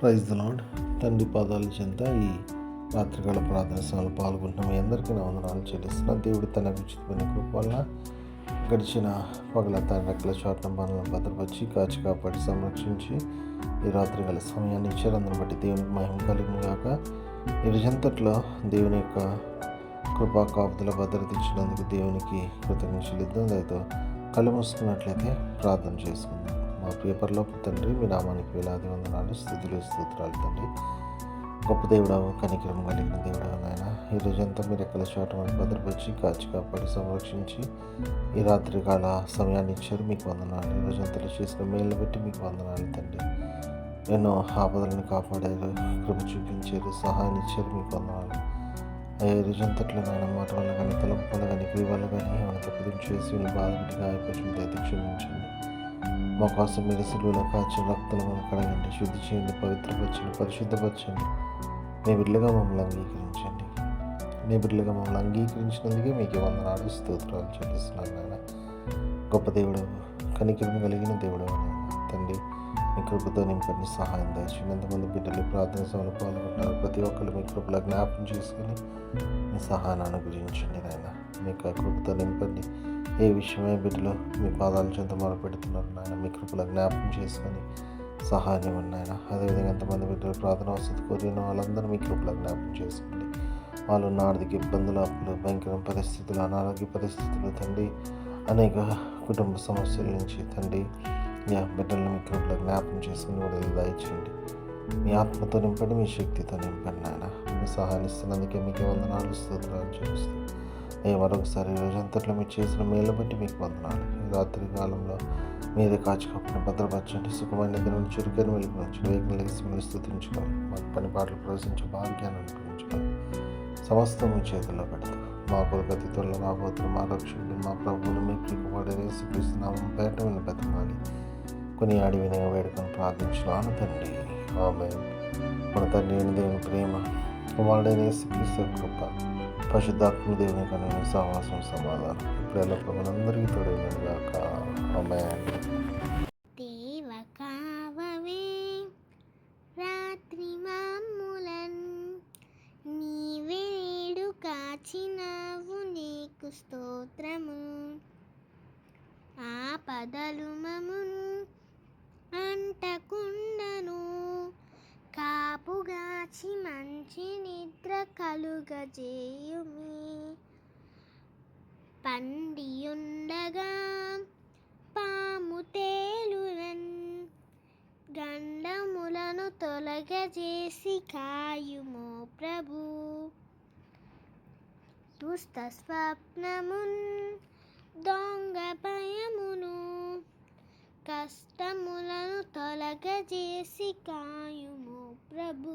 Praise the lord తండ్రి పాదాల చెంత ఈ రాత్రికాల ప్రార్థన సభలో పాల్గొంటున్న మీ అందరికీ నా వందనాలు చెల్లిస్తున్నాను దేవుడు తన ఉచితమైన కృప వల్ల గడిచిన పగల తన రెక్కల చాటం పనులను భద్రపరిచి కాచి కాపాడి సంరక్షించి ఈ రాత్రికాల సమయాన్ని ఇచ్చారు అందుని బట్టి దేవునికి మహిమ కలిగిన కాక ఈ దేవుని యొక్క కృపా కాపుదల భద్రత ఇచ్చినందుకు దేవునికి కృతజ్ఞతలు ఇద్దాం దాంతో కళ్ళు మూసుకున్నట్లయితే ప్రార్థన చేసుకుందాం. మా తండ్రి మీ నామానికి వేలాది వందనాలు స్థుతులు స్తోత్రాలు తండ్రి. గొప్ప దేవుడవు కనికరం కలిగిన దేవుడవు నాయన ఈ రోజంతా మీరు ఎక్కడ చోట మనం భద్రపరిచి కాచి కాపాడి సంరక్షించి ఈ రాత్రి కాల సమయాన్ని ఇచ్చారు. మీకు వందనాలు. ఈ రోజంతా చేసిన మేలు పెట్టి మీకు వందనాలు తండ్రి. ఎన్నో ఆపదలను కాపాడారు కృప చూపించారు సహాయాన్ని ఇచ్చారు మీకు వందనాలు. అయ్యే రోజంతట్లో నాయన మాట వల్ల కానీ తలంపు వల్ల కానీ క్రియ వల్ల కానీ ఏమైనా తప్పుదం చేసి వీళ్ళు బాధపడి గాయపరిచింది క్షమించండి. మా కోసం మీరు సిలువలో కాచి రక్తం కడగండి శుద్ధి చేయండి పవిత్రపరచండి పరిశుద్ధపరచండి. నీ బిడ్డలుగా మమ్మల్ని అంగీకరించండి. నీ బిడ్డలుగా మమ్మల్ని అంగీకరించినందుకే మీకు వందనాలు స్తోత్రాలు చెల్లిస్తున్నాను నాయన. గొప్ప దేవుడు కనికరం కలిగిన దేవుడు నాయన. తండ్రి మీ కృపతో నింపండి సహాయం దయచేయండి. ఎంతమంది బిడ్డలు ప్రార్థన సభలు పాల్గొంటారు ప్రతి ఒక్కరు మీ కృపలో జ్ఞాపకం చేసుకుని మీ సహాయాన్ని అనుగ్రహించండి నాయన. మీకు ఆ కృపతో నింపండి. ఏ విషయమే బిడ్డలు మీ పాదాల చెంత మొదలుపెడుతున్నారు నాయన. మీ కృపల జ్ఞాపకం చేసుకొని సహాయం ఉన్నాయన అదేవిధంగా ఎంతమంది బిడ్డలు ప్రార్థన వసతి కోరిన వాళ్ళందరూ మీ కృపల జ్ఞాపకం చేసుకోండి. వాళ్ళు ఉన్న ఆర్థిక ఇబ్బందులు అప్పులు భయంకర పరిస్థితులు అనారోగ్య పరిస్థితులు తండ్రి అనేక కుటుంబ సమస్యల నుంచి తండ్రి యా బిడ్డలను మీ కృపలో జ్ఞాపకం చేసుకుని విడుదల దయచేయండి మీ ఆత్మతో నింపండి మీ శక్తితో నింపండి నాయన. మీ సహాయం ఇస్తున్నందుకే మీకు వందనాలు స్తోత్రాలు చూపిస్తాను అయ్యా మరొకసారి రోజంతట్లో మీరు చేసిన మేలు బట్టి మీకు వందనాలు. ఈ రాత్రి కాలంలో మీరే కాచుకోకుండా భద్రపరచండి సుఖమైన నిద్ర నుంచి చురుకైన వెలుగునించండి వేగం లేచి మీరు స్థుతించుకోవాలి మాకు పని పాటలు ప్రవేశించే భాగ్యాన్ని అనుగ్రహించుకోవాలి సమస్తం మీ చేతుల్లో పెడతాం. మా కొరకు త్వరలో రాబోతున్న మా రక్షకుడు మా ప్రభువులు మీ ప్రికపడే యేసుక్రీస్తునామం పేట విని బతమాలి కొన్ని ఆడి వినయ వేడుకొని ప్రార్థించున్నాను తండ్రి. ఆమె మన తండ్రి దేవుని ప్రేమ కుమారుడైన యేసుక్రీస్తు కృప పరిశుద్ధాత్మ దేవుని కనుక సహవాసం సమాధానం. ఇప్పుడు ఎలా మనందరికీ తోడైనది కాక ఆమె కావవే రాత్రి కాచినావు నీకు స్తోత్రము. ఆ పదలు కలుగజేయుమి పండియుండగా పాము తేలురన్ గండములను తొలగజేసి కాయుమో ప్రభు. దుస్త స్వప్నమున్ దొంగ భయమును కష్టములను తొలగజేసి కాయుమో ప్రభు.